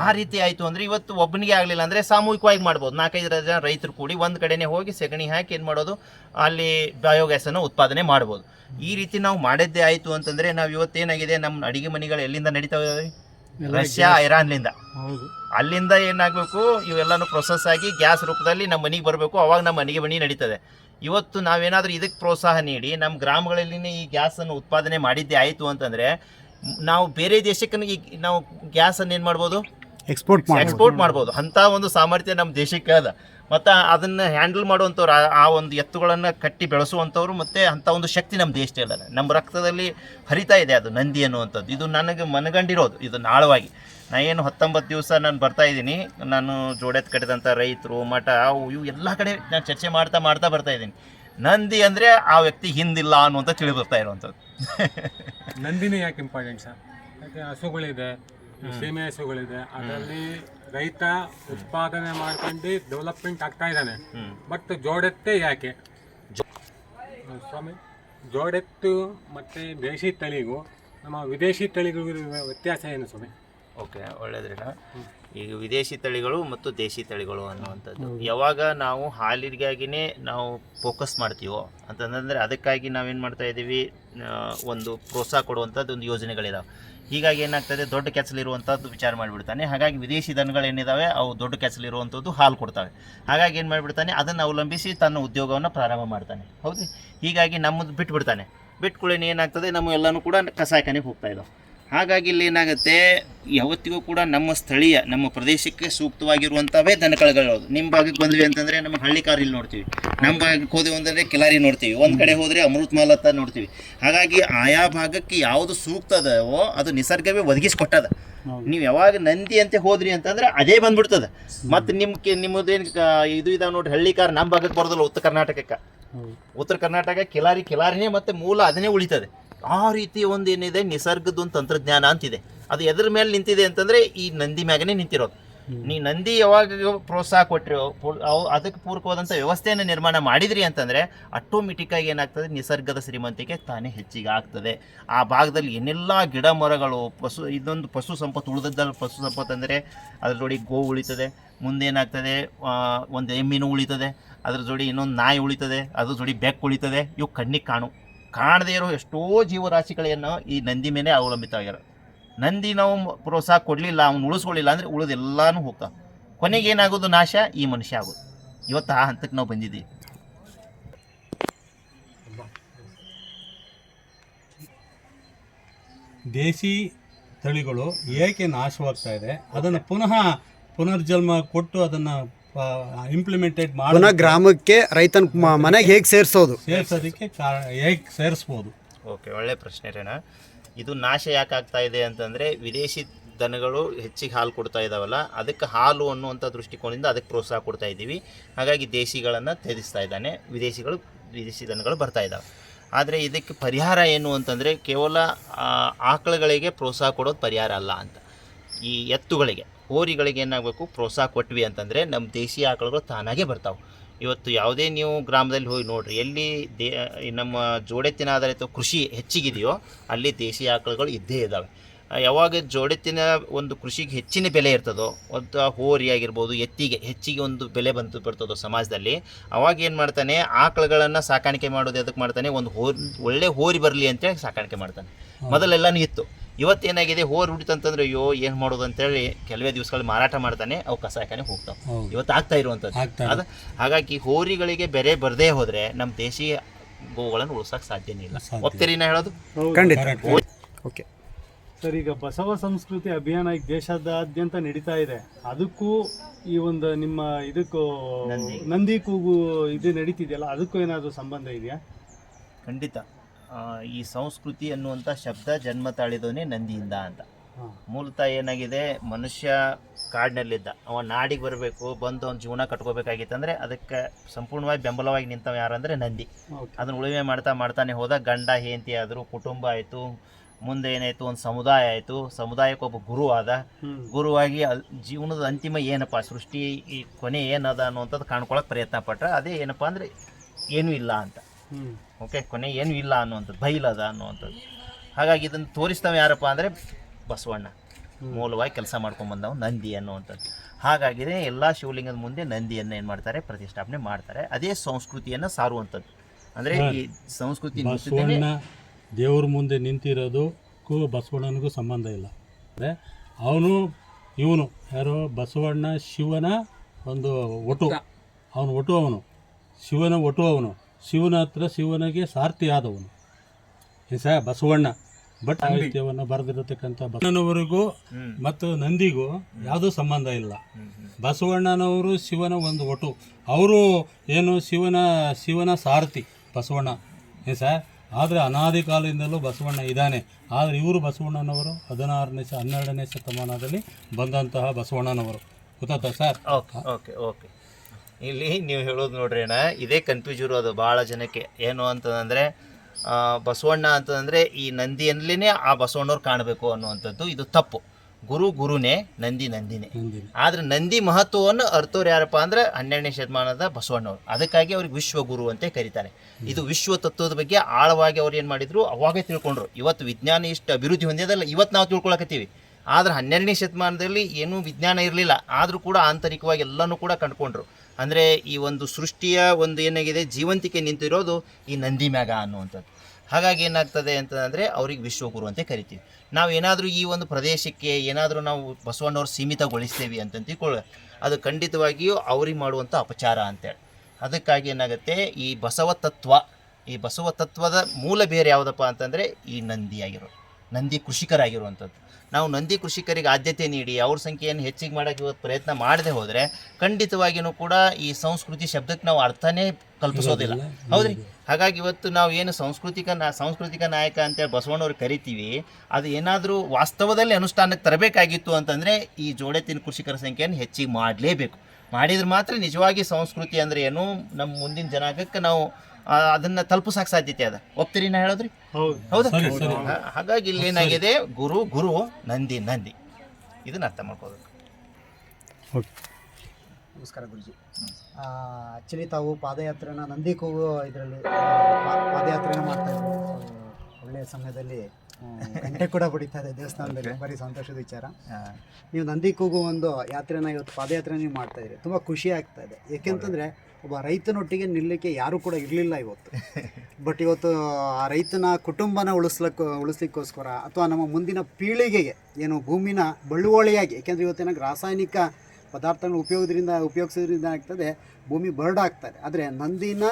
B: ಆ ರೀತಿ ಆಯಿತು ಅಂದ್ರೆ ಇವತ್ತು ಒಬ್ಬನಿಗೆ ಆಗಲಿಲ್ಲ ಅಂದ್ರೆ ಸಾಮೂಹಿಕವಾಗಿ ಮಾಡ್ಬೋದು. ನಾಲ್ಕೈದು ಜನ ರೈತರು ಕೂಡಿ ಒಂದು ಕಡೆನೆ ಹೋಗಿ ಸೆಗಣಿ ಹಾಕಿ ಏನು ಮಾಡೋದು? ಅಲ್ಲಿ ಬಯೋಗ್ಯಾಸನ್ನು ಉತ್ಪಾದನೆ ಮಾಡ್ಬೋದು. ಈ ರೀತಿ ನಾವು ಮಾಡಿದ್ದೇ ಆಯಿತು ಅಂತಂದ್ರೆ ನಾವು ಇವತ್ತೇನಾಗಿದೆ? ನಮ್ಮ ಅಡಿಗೆ ಮನೆಗಳು ಎಲ್ಲಿಂದ ನಡೀತಾವೆ?
C: ಎಲ್ಲ
B: ರಷ್ಯಾ ಇರಾನ್ಲಿಂದ.
C: ಹೌದು.
B: ಅಲ್ಲಿಂದ ಏನಾಗಬೇಕು ಇವೆಲ್ಲನೂ ಪ್ರೊಸೆಸ್ ಆಗಿ ಗ್ಯಾಸ್ ರೂಪದಲ್ಲಿ ನಮ್ಮ ಮನೆಗೆ ಬರಬೇಕು ಅವಾಗ ನಮ್ಮ ಮನೆಗೆ ಮನೆ ನಡೀತದೆ. ಇವತ್ತು ನಾವೇನಾದರೂ ಇದಕ್ಕೆ ಪ್ರೋತ್ಸಾಹ ನೀಡಿ ನಮ್ಮ ಗ್ರಾಮಗಳಲ್ಲಿನೇ ಈ ಗ್ಯಾಸನ್ನು ಉತ್ಪಾದನೆ ಮಾಡಿದ್ದೇ ಆಯಿತು ಅಂತಂದರೆ ನಾವು ಬೇರೆ ದೇಶಕ್ಕೆ ಈ ನಾವು ಗ್ಯಾಸನ್ನು ಏನು ಮಾಡ್ಬೋದು?
A: ಎಕ್ಸ್ಪೋರ್ಟ್
B: ಎಕ್ಸ್ಪೋರ್ಟ್ ಮಾಡ್ಬೋದು. ಅಂಥ ಒಂದು ಸಾಮರ್ಥ್ಯ ನಮ್ಮ ದೇಶಕ್ಕೆ ಅದ. ಮತ್ತು ಅದನ್ನು ಹ್ಯಾಂಡಲ್ ಮಾಡುವಂಥವ್ರು ಆ- ಒಂದು ಎತ್ತುಗಳನ್ನು ಕಟ್ಟಿ ಬೆಳೆಸುವಂಥವ್ರು ಮತ್ತು ಅಂಥ ಒಂದು ಶಕ್ತಿ ನಮ್ಮ ದೇಶದಲ್ಲಿ ನಮ್ಮ ರಕ್ತದಲ್ಲಿ ಹರಿತಾ ಇದೆ ಅದು ನಂದಿ ಅನ್ನುವಂಥದ್ದು. ಇದು ನನಗೆ ಮನಗಂಡಿರೋದು ಇದು ನಾಳವಾಗಿ. ನಾ ಏನು ಹತ್ತೊಂಬತ್ತು ದಿವಸ ನಾನು ಬರ್ತಾ ಇದ್ದೀನಿ. ನಾನು ಜೋಡೆತ್ ಕಟ್ಟಿದಂಥ ರೈತರು ಮಠ ಅವು ಇವು ಎಲ್ಲ ಕಡೆ ನಾನು ಚರ್ಚೆ ಮಾಡ್ತಾ ಮಾಡ್ತಾ ಬರ್ತಾ ಇದ್ದೀನಿ. ನಂದಿ ಅಂದರೆ ಆ ವ್ಯಕ್ತಿ ಹಿಂದಿಲ್ಲ ಅನ್ನುವಂಥ ತಿಳಿ ಬರ್ತಾ ಇರುವಂಥದ್ದು.
D: ನಂದಿನೇ ಯಾಕೆ ಇಂಪಾರ್ಟೆಂಟ್ ಸರ್? ಯಾಕೆ ಹಸುಗಳಿದೆ ಸೀಮೆ ಹಸುಗಳಿದೆ ಅದರಲ್ಲಿ ರೈತ ಉತ್ಪಾದನೆ ಮಾಡ್ಕೊಂಡು ಡೆವಲಪ್ಮೆಂಟ್ ಆಗ್ತಾ ಇದ್ದಾನೆ. ಬಟ್ ಜೋಡೆತ್ತೆ ಯಾಕೆ? ಸ್ವಾಮಿ ಜೋಡೆತ್ತು ಮತ್ತು ದೇಶಿ ತಳಿಗೂ ನಮ್ಮ ವಿದೇಶಿ ತಳಿಗಳಿಗೂ ಇರುವ ವ್ಯತ್ಯಾಸ ಏನು ಸ್ವಾಮಿ?
B: ಓಕೆ ಒಳ್ಳೇದ್ರಿಡ ಈಗ ವಿದೇಶಿ ತಳಿಗಳು ಮತ್ತು ದೇಶಿ ತಳಿಗಳು ಅನ್ನುವಂಥದ್ದು. ಯಾವಾಗ ನಾವು ಹಾಲಿಗಾಗಿನೇ ನಾವು ಫೋಕಸ್ ಮಾಡ್ತೀವೋ ಅಂತಂದರೆ ಅದಕ್ಕಾಗಿ ನಾವೇನು ಮಾಡ್ತಾ ಇದ್ದೀವಿ? ಒಂದು ಪ್ರೋತ್ಸಾಹ ಕೊಡುವಂಥದ್ದು ಒಂದು ಯೋಜನೆಗಳಿದಾವೆ. ಹೀಗಾಗಿ ಏನಾಗ್ತದೆ, ದೊಡ್ಡ ಕೆಸಲಿರುವಂಥದ್ದು ವಿಚಾರ ಮಾಡಿಬಿಡ್ತಾನೆ. ಹಾಗಾಗಿ ವಿದೇಶಿ ದನಗಳು ಏನಿದಾವೆ, ಅವು ದೊಡ್ಡ ಕೆಸಲಿರುವಂಥದ್ದು ಹಾಲು ಕೊಡ್ತವೆ. ಹಾಗಾಗಿ ಏನು ಮಾಡಿಬಿಡ್ತಾನೆ, ಅದನ್ನು ಅವಲಂಬಿಸಿ ತನ್ನ ಉದ್ಯೋಗವನ್ನು ಪ್ರಾರಂಭ ಮಾಡ್ತಾನೆ. ಹೌದು? ಹೀಗಾಗಿ ನಮ್ಮದು ಬಿಟ್ಬಿಡ್ತಾನೆ. ಬಿಟ್ಕೊಳ್ಳಿ ಏನಾಗ್ತದೆ, ನಮ್ಮ ಎಲ್ಲನೂ ಕೂಡ ಕಸಾಯಖಾನೆಗೆ ಹೋಗ್ತಾ ಇದ್ದಾವೆ ಹಾಗಾಗಿ ಇಲ್ಲಿ ಏನಾಗುತ್ತೆ? ಯಾವತ್ತಿಗೂ ಕೂಡ ನಮ್ಮ ಸ್ಥಳೀಯ ನಮ್ಮ ಪ್ರದೇಶಕ್ಕೆ ಸೂಕ್ತವಾಗಿರುವಂಥವೇ ದನಕಳಗಳು ನಿಮ್ಮ ಭಾಗಕ್ಕೆ ಬಂದ್ವಿ ಅಂತಂದರೆ ನಮ್ಮ ಹಳ್ಳಿ ಕಾರ್ ಇಲ್ಲಿ ನೋಡ್ತೀವಿ. ನಮ್ಮ ಭಾಗಕ್ಕೆ ಹೋದೆವು ಅಂತಂದರೆ ಕಿಲಾರಿ ನೋಡ್ತೀವಿ. ಒಂದು ಕಡೆ ಹೋದರೆ ಅಮೃತ್ ಅಂತ ನೋಡ್ತೀವಿ. ಹಾಗಾಗಿ ಆಯಾ ಭಾಗಕ್ಕೆ ಯಾವುದು ಸೂಕ್ತ ಅದವೋ ಅದು ನಿಸರ್ಗವೇ ಒದಗಿಸ್ಕೊಟ್ಟದ. ನೀವು ಯಾವಾಗ ನಂದಿ ಅಂತ ಹೋದ್ರಿ ಅಂತಂದ್ರೆ ಅದೇ ಬಂದ್ಬಿಡ್ತದೆ. ಮತ್ತು ನಿಮ್ಗೆ ನಿಮ್ಮದೇನು ಇದು ಇದಾವೆ ನೋಡ್ರಿ ಹಳ್ಳಿ ಕಾರ್ ನಮ್ಮ ಭಾಗಕ್ಕೆ ಬರೋದಿಲ್ಲ ಉತ್ತರ ಕರ್ನಾಟಕಕ್ಕೆ. ಉತ್ತರ ಕರ್ನಾಟಕ ಕಿಲಾರಿ ಕಿಲಾರಿನೇ ಮತ್ತೆ ಮೂಲ ಅದನ್ನೇ ಉಳಿತದೆ. ಆ ರೀತಿ ಒಂದು ಏನಿದೆ? ನಿಸರ್ಗದ ಒಂದು ತಂತ್ರಜ್ಞಾನ ಅಂತಿದೆ. ಅದು ಎದ್ರ ಮೇಲೆ ನಿಂತಿದೆ ಅಂತಂದ್ರೆ ಈ ನಂದಿ ಮ್ಯಾಗನೇ ನಿಂತಿರೋದು. ನೀ ನಂದಿ ಯಾವಾಗ ಪ್ರೋತ್ಸಾಹ ಕೊಟ್ರಿ ಅದಕ್ಕೆ ಪೂರಕವಾದಂಥ ವ್ಯವಸ್ಥೆಯನ್ನು ನಿರ್ಮಾಣ ಮಾಡಿದ್ರಿ ಅಂತಂದ್ರೆ ಆಟೋಮೆಟಿಕ್ ಆಗಿ ಏನಾಗ್ತದೆ? ನಿಸರ್ಗದ ಶ್ರೀಮಂತಿಕೆ ತಾನೇ ಹೆಚ್ಚಿಗೆ ಆಗ್ತದೆ. ಆ ಭಾಗದಲ್ಲಿ ಏನೆಲ್ಲ ಗಿಡ ಮರಗಳು ಪಶು ಇದೊಂದು ಪಶು ಸಂಪತ್ತು ಉಳಿದದ್ದಲ್ಲ ಪಶು ಸಂಪತ್ತು ಅಂದರೆ ಅದ್ರ ಜೋಡಿ ಗೋ ಉಳಿತದೆ. ಮುಂದೇನಾಗ್ತದೆ ಒಂದು ಎಮ್ಮಿನೂ ಉಳಿತದೆ. ಅದ್ರ ಜೋಡಿ ಇನ್ನೊಂದು ನಾಯಿ ಉಳಿತದೆ. ಅದ್ರ ಜೋಡಿ ಬೆಕ್ಕು ಉಳಿತದೆ. ಇವು ಕಣ್ಣಿಗೆ ಕಾಣು. ಕಾಣದೇ ಇರೋ ಎಷ್ಟೋ ಜೀವರಾಶಿಗಳನ್ನು ಈ ನಂದಿ ಮೇಲೆ ಅವಲಂಬಿತವಾಗಿರೋ. ನಂದಿ ನಾವು ಪ್ರೋತ್ಸಾಹ ಕೊಡಲಿಲ್ಲ, ಅವ್ನು ಉಳಿಸ್ಕೊಳ್ಳಿಲ್ಲ ಅಂದರೆ ಉಳಿದೆಲ್ಲಾನು ಹೋಗ್ತಾವೆ ಕೊನೆಗೆ ಏನಾಗೋದು ನಾಶ? ಈ ಮನುಷ್ಯ ಆಗೋದು. ಇವತ್ತು ಆ ಹಂತಕ್ಕೆ ನಾವು ಬಂದಿದ್ದೀವಿ.
E: ದೇಸಿ ತಳಿಗಳು ಏಕೆ ನಾಶವಾಗ್ತಾ ಇದೆ? ಅದನ್ನು ಪುನಃ ಪುನರ್ಜನ್ಮ ಕೊಟ್ಟು ಅದನ್ನು ಇಂಪ್ಲಿಮೆಂಟೆಡ್ ಮಾಡೋಣ
A: ಗ್ರಾಮಕ್ಕೆ ರೈತನ ಮ- ಮನೆಗೆ ಹೇಗೆ ಸೇರಿಸೋದು?
E: ಸೇರಿಸೋದಕ್ಕೆ ಕಾರಣ ಹೇಗೆ ಸೇರಿಸ್ಬೋದು?
B: ಓಕೆ ಒಳ್ಳೆ ಪ್ರಶ್ನೆ ರೇಣ ಇದು ನಾಶ ಯಾಕೆ ಆಗ್ತಾ ಇದೆ ಅಂತಂದರೆ ವಿದೇಶಿ ದನಗಳು ಹೆಚ್ಚಿಗೆ ಹಾಲು ಕೊಡ್ತಾ ಇದ್ದಾವಲ್ಲ ಅದಕ್ಕೆ ಹಾಲು ಅನ್ನುವಂಥ ದೃಷ್ಟಿಕೋನದಿಂದ ಅದಕ್ಕೆ ಪ್ರೋತ್ಸಾಹ ಕೊಡ್ತಾ ಇದ್ದೀವಿ. ಹಾಗಾಗಿ ದೇಶಿಗಳನ್ನು ತ್ಯಜಿಸ್ತಾ ಇದ್ದಾನೆ ವಿದೇಶಿಗಳು ವಿದೇಶಿ ದನಗಳು ಬರ್ತಾ ಇದ್ದಾವೆ ಆದರೆ ಇದಕ್ಕೆ ಪರಿಹಾರ ಏನು ಅಂತಂದರೆ ಕೇವಲ ಆಕಳುಗಳಿಗೆ ಪ್ರೋತ್ಸಾಹ ಕೊಡೋದು ಪರಿಹಾರ ಅಲ್ಲ ಅಂತ. ಈ ಎತ್ತುಗಳಿಗೆ. ಹೋರಿಗಳಿಗೆ ಏನಾಗಬೇಕು? ಪ್ರೋತ್ಸಾಹ ಕೊಟ್ವಿ ಅಂತಂದರೆ ನಮ್ಮ ದೇಶೀಯ ಆಕಳುಗಳು ತಾನಾಗೆ ಬರ್ತಾವೆ. ಇವತ್ತು ಯಾವುದೇ ನೀವು ಗ್ರಾಮದಲ್ಲಿ ಹೋಗಿ ನೋಡ್ರಿ ಎಲ್ಲಿ ದೇ ನಮ್ಮ ಜೋಡೆತ್ತಿನ ಆಧಾರಿತ ಕೃಷಿ ಹೆಚ್ಚಿಗಿದೆಯೋ ಅಲ್ಲಿ ದೇಸಿ ಆಕಳುಗಳು ಇದ್ದೇ ಇದ್ದಾವೆ ಯಾವಾಗ ಜೋಡೆತ್ತಿನ ಒಂದು ಕೃಷಿಗೆ ಹೆಚ್ಚಿನ ಬೆಲೆ ಇರ್ತದೋ ಒಂದು ಹೋರಿ ಆಗಿರ್ಬೋದು ಎತ್ತಿಗೆ ಹೆಚ್ಚಿಗೆ ಒಂದು ಬೆಲೆ ಬಂತು ಬರ್ತದೋ ಸಮಾಜದಲ್ಲಿ ಅವಾಗ ಏನು ಮಾಡ್ತಾನೆ? ಆಕಳುಗಳನ್ನು ಸಾಕಾಣಿಕೆ ಮಾಡೋದು ಎದಕ್ಕೆ ಮಾಡ್ತಾನೆ? ಒಂದು ಹೋರಿ ಒಳ್ಳೆ ಹೋರಿ ಬರಲಿ ಅಂತೇಳಿ ಸಾಕಾಣಿಕೆ ಮಾಡ್ತಾನೆ. ಮೊದಲೆಲ್ಲನೂ ಇತ್ತು. ಇವತ್ತೇನಾಗಿದೆ? ಹೋರಿ ಹುಡಿತಂತಂದ್ರೆ ಅಯ್ಯೋ ಏನು ಮಾಡೋದು ಅಂತೇಳಿ ಕೆಲವೇ ದಿವಸಗಳಲ್ಲಿ ಮಾರಾಟ ಮಾಡ್ತಾನೆ ಅವು ಹೋಗ್ತಾವೆ. ಇವತ್ತು ಆಗ್ತಾ ಇರುವಂಥದ್ದು. ಹಾಗಾಗಿ ಹೋರಿಗಳಿಗೆ ಬೆರೆ ಬರದೇ ಹೋದರೆ ನಮ್ಮ ದೇಶೀಯ ಗೋವುಗಳನ್ನು ಉಳಿಸೋಕೆ ಸಾಧ್ಯನೇ ಇಲ್ಲ.
E: ಸಾಧ್ಯ.
B: ಒಪ್ತೀರಿ ನಾ ಹೇಳೋದು?
A: ಖಂಡಿತ. ಓಕೆ.
C: ಸರ್ ಈಗ ಬಸವ ಸಂಸ್ಕೃತಿ ಅಭಿಯಾನ ಈಗ ದೇಶದಾದ್ಯಂತ ನಡೀತಾ ಇದೆ. ಅದಕ್ಕೂ ಈ ಒಂದು ನಿಮ್ಮ ಇದಕ್ಕೂ
B: ನಂದಿ.
C: ನಂದಿ ಕೂಗು ಇದು ನಡೀತಿದೆಯಲ್ಲ ಅದಕ್ಕೂ ಏನಾದರೂ ಸಂಬಂಧ ಇದೆಯಾ?
B: ಖಂಡಿತ. ಈ ಸಂಸ್ಕೃತಿ ಅನ್ನುವಂಥ ಶಬ್ದ ಜನ್ಮ ತಾಳಿದವನೇ ನಂದಿಯಿಂದ ಅಂತ. ಮೂಲತಃ ಏನಾಗಿದೆ ಮನುಷ್ಯ ಕಾಡಿನಲ್ಲಿದ್ದ. ಅವ ನಾಡಿಗೆ ಬರಬೇಕು ಬಂದು ಒಂದು ಜೀವನ ಕಟ್ಕೋಬೇಕಾಗಿತ್ತಂದ್ರೆ ಅದಕ್ಕೆ ಸಂಪೂರ್ಣವಾಗಿ ಬೆಂಬಲವಾಗಿ ನಿಂತವ ಯಾರಂದ್ರೆ ನಂದಿ. ಅದನ್ನು ಉಳುಮೆ ಮಾಡ್ತಾ ಮಾಡ್ತಾನೆ ಹೋದ ಗಂಡ ಹೆಂಡತಿ ಆದರು ಕುಟುಂಬ ಆಯಿತು ಮುಂದೆ ಏನಾಯಿತು ಒಂದು ಸಮುದಾಯ ಆಯಿತು. ಸಮುದಾಯಕ್ಕೆ ಒಬ್ಬ ಗುರು ಆದ. ಗುರುವಾಗಿ ಜೀವನದ ಅಂತಿಮ ಏನಪ್ಪ ಸೃಷ್ಟಿ ಈ ಕೊನೆ ಏನದ ಅನ್ನುವಂಥದ್ದು ಕಾಣ್ಕೊಳಕ್ಕೆ ಪ್ರಯತ್ನ ಪಟ್ಟರೆ ಅದೇ ಏನಪ್ಪ ಅಂದರೆ ಏನೂ ಇಲ್ಲ ಅಂತ. ಓಕೆ ಕೊನೆ ಏನೂ ಇಲ್ಲ ಅನ್ನುವಂಥದ್ದು ಬೈಲದ ಅನ್ನುವಂಥದ್ದು. ಹಾಗಾಗಿ ಇದನ್ನು ತೋರಿಸ್ತಾವೆ ಯಾರಪ್ಪ ಅಂದರೆ ಬಸವಣ್ಣ. ಮೂಲವಾಗಿ ಕೆಲಸ ಮಾಡ್ಕೊಂಡು ಬಂದವ ನಂದಿ ಅನ್ನುವಂಥದ್ದು. ಹಾಗಾಗಿದೆ ಎಲ್ಲ ಶಿವಲಿಂಗದ ಮುಂದೆ ನಂದಿಯನ್ನು ಏನು ಮಾಡ್ತಾರೆ ಪ್ರತಿಷ್ಠಾಪನೆ ಮಾಡ್ತಾರೆ. ಅದೇ ಸಂಸ್ಕೃತಿಯನ್ನು ಸಾರುವಂಥದ್ದು. ಅಂದರೆ ಈ ಸಂಸ್ಕೃತಿ
E: ದೇವ್ರ ಮುಂದೆ ನಿಂತಿರೋದಕ್ಕೂ ಬಸವಣ್ಣನಿಗೂ ಸಂಬಂಧ ಇಲ್ಲ. ಅಂದರೆ ಅವನು ಇವನು ಯಾರು? ಬಸವಣ್ಣ ಶಿವನ ಒಂದು ಒಟು. ಅವನು ಒಟು ಅವನು. ಶಿವನ ಒಟು ಅವನು. ಶಿವನ ಹತ್ರ ಶಿವನಿಗೆ ಸಾರ್ಥಿ ಆದವನು ಸ ಬಸವಣ್ಣ. ಭಟ್ ಸಾಹಿತ್ಯವನ್ನು ಬರೆದಿರತಕ್ಕಂಥ ಬಸವಣ್ಣನವರಿಗೂ ಮತ್ತು ನಂದಿಗೂ ಯಾವುದೂ ಸಂಬಂಧ ಇಲ್ಲ. ಬಸವಣ್ಣನವರು ಶಿವನ ಒಂದು ಒಟು. ಅವರು ಏನು ಶಿವನ ಶಿವನ ಸಾರಥಿ ಬಸವಣ್ಣ. ಏ ಸರ್ ಆದರೆ ಅನಾದಿ ಕಾಲದಿಂದಲೂ ಬಸವಣ್ಣ ಇದ್ದಾನೆ. ಆದರೆ ಇವರು ಬಸವಣ್ಣನವರು ಹದಿನಾರನೇ ಶ ಹನ್ನೆರಡನೇ ಶತಮಾನದಲ್ಲಿ ಬಂದಂತಹ ಬಸವಣ್ಣನವರು. ಗೊತ್ತಾಯ್ತಾ ಸರ್?
B: Okay okay okay. ಇಲ್ಲಿ ನೀವು ಹೇಳೋದು ನೋಡ್ರಿ ಅಣ್ಣ ಇದೇ ಕನ್ಫ್ಯೂಸ್ ಇರೋದು ಭಾಳ ಜನಕ್ಕೆ. ಏನು ಅಂತಂದರೆ ಬಸವಣ್ಣ ಅಂತಂದರೆ ಈ ನಂದಿಯಲ್ಲೇ ಆ ಬಸವಣ್ಣವ್ರು ಕಾಣಬೇಕು ಅನ್ನುವಂಥದ್ದು ಇದು ತಪ್ಪು. ಗುರು ಗುರುನೇ ನಂದಿ ನಂದಿನೇ. ಆದ್ರೆ ನಂದಿ ಮಹತ್ವವನ್ನು ಅರ್ಥವ್ರು ಯಾರಪ್ಪ ಅಂದ್ರೆ ಹನ್ನೆರಡನೇ ಶತಮಾನದ ಬಸವಣ್ಣವ್ರು. ಅದಕ್ಕಾಗಿ ಅವ್ರಿಗೆ ವಿಶ್ವಗುರು ಅಂತ ಕರೀತಾರೆ. ಇದು ವಿಶ್ವ ತತ್ವದ ಬಗ್ಗೆ ಆಳವಾಗಿ ಅವ್ರು ಏನು ಮಾಡಿದ್ರು? ಅವಾಗೇ ತಿಳ್ಕೊಂಡ್ರು. ಇವತ್ತು ವಿಜ್ಞಾನ ಇಷ್ಟು ಅಭಿವೃದ್ಧಿ ಹೊಂದಿದಲ್ಲ ಇವತ್ತು ನಾವು ತಿಳ್ಕೊಳಕತ್ತೀವಿ. ಆದ್ರೆ ಹನ್ನೆರಡನೇ ಶತಮಾನದಲ್ಲಿ ಏನೂ ವಿಜ್ಞಾನ ಇರಲಿಲ್ಲ. ಆದರೂ ಕೂಡ ಆಂತರಿಕವಾಗಿ ಎಲ್ಲನೂ ಕೂಡ ಕಂಡುಕೊಂಡ್ರು. ಅಂದರೆ ಈ ಒಂದು ಸೃಷ್ಟಿಯ ಒಂದು ಏನಾಗಿದೆ, ಜೀವಂತಿಕೆ ನಿಂತಿರೋದು ಈ ನಂದಿ ಮ್ಯಾಗ ಅನ್ನುವಂಥದ್ದು. ಹಾಗಾಗಿ ಏನಾಗ್ತದೆ ಅಂತಂದರೆ ಅವ್ರಿಗೆ ವಿಶ್ವಗುರು ಅಂತ ಕರಿತೀವಿ. ನಾವು ಏನಾದರೂ ಈ ಒಂದು ಪ್ರದೇಶಕ್ಕೆ ಏನಾದರೂ ನಾವು ಬಸವಣ್ಣವ್ರು ಸೀಮಿತಗೊಳಿಸ್ತೇವೆ ಅಂತ ತಿಳ್ಕೊಳ್ಳ ಅದು ಖಂಡಿತವಾಗಿಯೂ ಅವ್ರಿಗೆ ಮಾಡುವಂಥ ಅಪಚಾರ ಅಂತೇಳಿ. ಅದಕ್ಕಾಗಿ ಏನಾಗುತ್ತೆ, ಈ ಬಸವ ತತ್ವ ಈ ಬಸವ ತತ್ವದ ಮೂಲ ಬೇರೆ ಯಾವುದಪ್ಪ ಅಂತಂದರೆ ಈ ನಂದಿಯಾಗಿರೋ ನಂದಿ ಕೃಷಿಕರಾಗಿರುವಂಥದ್ದು. ನಾವು ನಂದಿ ಕೃಷಿಕರಿಗೆ ಆದ್ಯತೆ ನೀಡಿ ಅವ್ರ ಸಂಖ್ಯೆಯನ್ನು ಹೆಚ್ಚಿಗೆ ಮಾಡೋಕ್ಕೆ ಇವತ್ತು ಪ್ರಯತ್ನ ಮಾಡದೆ ಹೋದರೆ ಖಂಡಿತವಾಗಿಯೂ ಕೂಡ ಈ ಸಂಸ್ಕೃತಿ ಶಬ್ದಕ್ಕೆ ನಾವು ಅರ್ಥನೇ ಕಲ್ಪಿಸೋದಿಲ್ಲ. ಹೌದ್ರಿ? ಹಾಗಾಗಿ ಇವತ್ತು ನಾವು ಏನು ಸಾಂಸ್ಕೃತಿಕ ನಾ ಸಾಂಸ್ಕೃತಿಕ ನಾಯಕ ಅಂತೇಳಿ ಬಸವಣ್ಣವ್ರು ಕರಿತೀವಿ ಅದು ಏನಾದರೂ ವಾಸ್ತವದಲ್ಲಿ ಅನುಷ್ಠಾನಕ್ಕೆ ತರಬೇಕಾಗಿತ್ತು ಅಂತಂದರೆ ಈ ಜೋಡೆತ್ತಿನ ಕೃಷಿಕರ ಸಂಖ್ಯೆಯನ್ನು ಹೆಚ್ಚಿಗೆ ಮಾಡಲೇಬೇಕು. ಮಾಡಿದ್ರೆ ಮಾತ್ರ ನಿಜವಾಗಿ ಸಂಸ್ಕೃತಿ ಅಂದರೆ ಏನು? ನಮ್ಮ ಮುಂದಿನ ಜನಾಂಗಕ್ಕೆ ನಾವು ಅದನ್ನ ತಲುಪಿಸಕ್ ಸಾಧ್ಯತೆ ಅದ. ಒಪ್ತೀರಿ ನಾ ಹೇಳೋದ್ರಿ?
C: ಹೌದು.
B: ಹಾಗಾಗಿ ಇಲ್ಲಿ ಏನಾಗಿದೆ? ಗುರು ಗುರು ನಂದಿ ನಂದಿ. ಇದನ್ನ ಅರ್ಥ ಮಾಡ್ಕೋಬೇಕು.
A: ನಮಸ್ಕಾರ ಗುರುಜಿ. ಆಕ್ಚುಲಿ ತಾವು ಪಾದಯಾತ್ರೆನ ನಂದಿ ಕೂಗು ಇದರಲ್ಲಿ ಪಾದಯಾತ್ರೆನ ಮಾಡ್ತಾ ಇದ್ರು. ಒಳ್ಳೆಯ ಸಮಯದಲ್ಲಿ ಗಂಟೆ ಕೂಡ ಬಡಿತಾರೆ ದೇವಸ್ಥಾನದಲ್ಲಿ. ಬರೀ ಸಂತೋಷದ ವಿಚಾರ. ನೀವು ನಂದಿ ಕೂಗು ಒಂದು ಯಾತ್ರೆನ ಇವತ್ತು ಪಾದಯಾತ್ರೆ ನೀವು ಮಾಡ್ತಾ ಇದ್ದೀರಿ. ತುಂಬ ಖುಷಿ ಆಗ್ತಾ ಇದೆ. ಏಕೆಂತಂದರೆ ಒಬ್ಬ ರೈತನೊಟ್ಟಿಗೆ ನಿಲ್ಲಕ್ಕೆ ಯಾರೂ ಕೂಡ ಇರಲಿಲ್ಲ ಇವತ್ತು. ಬಟ್ ಇವತ್ತು ಆ ರೈತನ ಕುಟುಂಬನ ಉಳಿಸ್ಲಕ್ಕೆ ಉಳಿಸ್ಲಿಕ್ಕೋಸ್ಕರ ಅಥವಾ ನಮ್ಮ ಮುಂದಿನ ಪೀಳಿಗೆಗೆ ಏನು ಭೂಮಿನ ಬಳುವಳಿಯಾಗಿ ಏಕೆಂದರೆ ಇವತ್ತೇನಾಗ ರಾಸಾಯನಿಕ ಪದಾರ್ಥಗಳನ್ನ ಉಪಯೋಗದಿಂದ ಉಪಯೋಗಿಸೋದ್ರಿಂದ ಆಗ್ತದೆ ಭೂಮಿ ಬರ್ಡ್ ಆಗ್ತದೆ ಆದರೆ ನಂದಿನ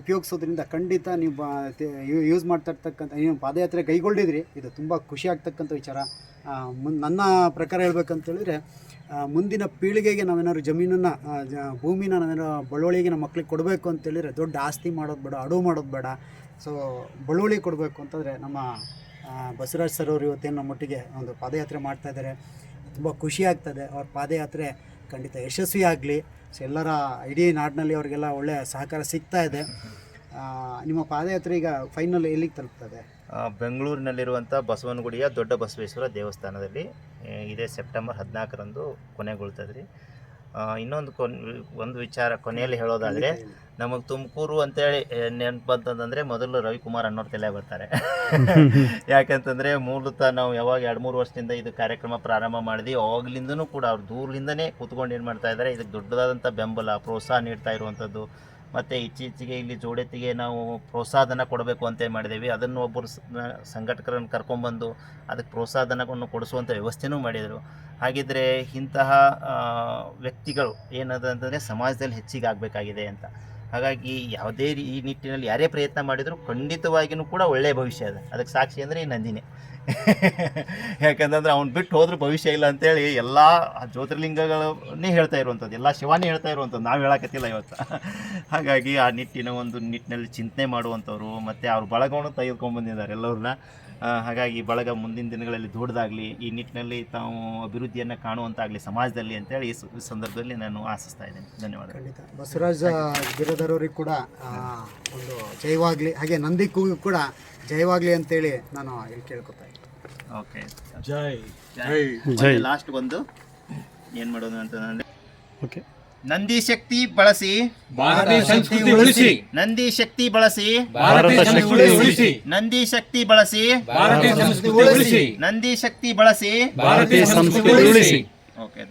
A: ಉಪಯೋಗಿಸೋದ್ರಿಂದ ಖಂಡಿತ ನೀವು ಯೂಸ್ ಮಾಡ್ತಾ ಇರ್ತಕ್ಕಂಥ ನೀವು ಪಾದಯಾತ್ರೆ ಕೈಗೊಂಡಿದ್ರಿ ಇದು ತುಂಬ ಖುಷಿ ಆಗ್ತಕ್ಕಂಥ ವಿಚಾರ. ಮುನ್, ನನ್ನ ಪ್ರಕಾರ ಹೇಳ್ಬೇಕಂತೇಳಿದ್ರೆ ಮುಂದಿನ ಪೀಳಿಗೆಗೆ ನಾವೇನಾದ್ರು ಜಮೀನನ್ನು ಭೂಮಿನ ನಾವೇನೋ ಬಳುವಳಿಗೆ ನಮ್ಮ ಮಕ್ಳಿಗೆ ಕೊಡಬೇಕು ಅಂತೇಳಿದರೆ ದೊಡ್ಡ ಆಸ್ತಿ ಮಾಡೋದು ಬೇಡ, ಅಡುವು ಮಾಡೋದು ಬೇಡ. ಸೊ ಬಳುವಳಿ ಕೊಡಬೇಕು ಅಂತಂದರೆ ನಮ್ಮ ಬಸವರಾಜ್ ಸರ್ ಅವರು ಇವತ್ತೇನು ನಮ್ಮೊಟ್ಟಿಗೆ ಒಂದು ಪಾದಯಾತ್ರೆ ಮಾಡ್ತಾಯಿದ್ದಾರೆ ತುಂಬ ಖುಷಿ ಆಗ್ತದೆ. ಅವ್ರ ಪಾದಯಾತ್ರೆ ಖಂಡಿತ ಯಶಸ್ವಿ ಆಗಲಿ ಸೊ ಎಲ್ಲರ ಇಡೀ ನಾಡಿನಲ್ಲಿ ಅವರಿಗೆಲ್ಲ ಒಳ್ಳೆಯ ಸಹಕಾರ ಸಿಗ್ತಾ ಇದೆ. ನಿಮ್ಮ ಪಾದಯಾತ್ರೆ ಈಗ ಫೈನಲ್ ಎಲ್ಲಿಗೆ ತಲುಪ್ತದೆ?
B: ಬೆಂಗಳೂರಿನಲ್ಲಿರುವಂಥ ಬಸವನಗುಡಿಯ ದೊಡ್ಡ ಬಸವೇಶ್ವರ ದೇವಸ್ಥಾನದಲ್ಲಿ ಇದೇ ಸೆಪ್ಟೆಂಬರ್ ಹದಿನಾಲ್ಕರಂದು ಕೊನೆಗೊಳ್ತದೆ ರೀ ಇನ್ನೊಂದು ಕೊನ್ ಒಂದು ವಿಚಾರ ಕೊನೆಯಲ್ಲಿ ಹೇಳೋದಾದರೆ ನಮಗೆ ತುಮಕೂರು ಅಂತೇಳಿ ನೆನಪು ಬಂತಂದ್ರೆ ಮೊದಲು ರವಿಕುಮಾರ್ ಅನ್ನೋರು ತಲೆ ಬರ್ತಾರೆ. ಯಾಕಂತಂದರೆ ಮೂಲತಃ ನಾವು ಯಾವಾಗ ಎರಡು ಮೂರು ವರ್ಷದಿಂದ ಇದು ಕಾರ್ಯಕ್ರಮ ಪ್ರಾರಂಭ ಮಾಡಿದ್ವಿ ಅವಾಗಲಿಂದನೂ ಕೂಡ ಅವ್ರು ದೂರದಿಂದನೇ ಕೂತ್ಕೊಂಡು ಏನು ಮಾಡ್ತಾ ಇದ್ದಾರೆ ಇದಕ್ಕೆ ದೊಡ್ಡದಾದಂಥ ಬೆಂಬಲ ಪ್ರೋತ್ಸಾಹ ನೀಡ್ತಾ ಇರುವಂಥದ್ದು ಮತ್ತು ಇತ್ತೀಚೆಗೆ ಇಲ್ಲಿ ಜೋಡೆತ್ತಿಗೆ ನಾವು ಪ್ರೋತ್ಸಾಹನ ಕೊಡಬೇಕು ಅಂತ ಮಾಡಿದ್ದೀವಿ ಅದನ್ನು ಒಬ್ಬರು ಸಂಘಟಕರನ್ನು ಕರ್ಕೊಂಡ್ಬಂದು ಅದಕ್ಕೆ ಪ್ರೋತ್ಸಾಹನವನ್ನು ಕೊಡಿಸುವಂಥ ವ್ಯವಸ್ಥೆನೂ ಮಾಡಿದರು. ಹಾಗಿದ್ದರೆ ಇಂತಹ ವ್ಯಕ್ತಿಗಳು ಏನದ ಅಂತಂದರೆ ಸಮಾಜದಲ್ಲಿ ಹೆಚ್ಚಿಗೆ ಆಗಬೇಕಾಗಿದೆ ಅಂತ. ಹಾಗಾಗಿ ಯಾವುದೇ ಈ ನಿಟ್ಟಿನಲ್ಲಿ ಯಾರೇ ಪ್ರಯತ್ನ ಮಾಡಿದರೂ ಖಂಡಿತವಾಗಿಯೂ ಕೂಡ ಒಳ್ಳೆಯ ಭವಿಷ್ಯ ಅದ. ಅದಕ್ಕೆ ಸಾಕ್ಷಿ ಅಂದರೆ ಈ ನಂದಿನಿ. ಯಾಕಂತಂದ್ರೆ ಅವ್ನು ಬಿಟ್ಟು ಹೋದ್ರೆ ಭವಿಷ್ಯ ಇಲ್ಲ ಅಂತೇಳಿ ಎಲ್ಲ ಜ್ಯೋತಿರ್ಲಿಂಗಗಳನ್ನೇ ಹೇಳ್ತಾ ಇರುವಂಥದ್ದು. ಎಲ್ಲ ಶಿವಾನೇ ಹೇಳ್ತಾ ಇರುವಂಥದ್ದು. ನಾವು ಹೇಳಕತ್ತಿಲ್ಲ ಇವತ್ತು. ಹಾಗಾಗಿ ಆ ನಿಟ್ಟಿನ ಒಂದು ನಿಟ್ಟಿನಲ್ಲಿ ಚಿಂತನೆ ಮಾಡುವಂಥವ್ರು ಮತ್ತು ಅವ್ರ ಬಳಗವನ್ನು ತೆಗೆದುಕೊಂಡು ಬಂದಿದ್ದಾರೆ ಎಲ್ಲರನ್ನ. ಹಾಗಾಗಿ ಬಳಗ ಮುಂದಿನ ದಿನಗಳಲ್ಲಿ ದೊಡ್ಡದಾಗಲಿ ಈ ನಿಟ್ಟಿನಲ್ಲಿ ತಾವು ಅಭಿವೃದ್ಧಿಯನ್ನು ಕಾಣುವಂತಾಗಲಿ ಸಮಾಜದಲ್ಲಿ ಅಂತೇಳಿ ಈ ಈ ಸಂದರ್ಭದಲ್ಲಿ ನಾನು ಆಶಿಸ್ತಾ ಇದ್ದೇನೆ. ಧನ್ಯವಾದ
A: ಖಂಡಿತ. ಬಸವರಾಜ ಬಿರದರವ್ರಿಗೆ ಕೂಡ ಒಂದು ಜಯವಾಗಲಿ ಹಾಗೆ ನಂದಿ ಕೂಗು ಕೂಡ ಜಯವಾಗಲಿ ಅಂತೇಳಿ ನಾನು ಇಲ್ಲಿ ಕೇಳ್ಕೊತಾ ಇದ್ದೀನಿ.
B: ಓಕೆ.
C: ಜೈ.
B: ಜೈ. ಲಾಸ್ಟ್ ಒಂದು ಏನು ಮಾಡೋದು ಅಂತಂದರೆ
C: ಓಕೆ.
B: ನಂದಿ ಶಕ್ತಿ ಬಳಸಿ
D: ಭಾರತೀಯ ಸಂಸ್ಕೃತಿ ಉಳಿಸಿ.
B: ನಂದಿ ಶಕ್ತಿ ಬಳಸಿ
D: ಭಾರತೀಯ ಸಂಸ್ಕೃತಿ ಉಳಿಸಿ.
B: ನಂದಿ ಶಕ್ತಿ ಬಳಸಿ
D: ಭಾರತೀಯ ಸಂಸ್ಕೃತಿ ಉಳಿಸಿ.
B: ನಂದಿ ಶಕ್ತಿ ಬಳಸಿ
D: ಭಾರತೀಯ ಸಂಸ್ಕೃತಿ ಉಳಿಸಿ.
B: ಓಕೆ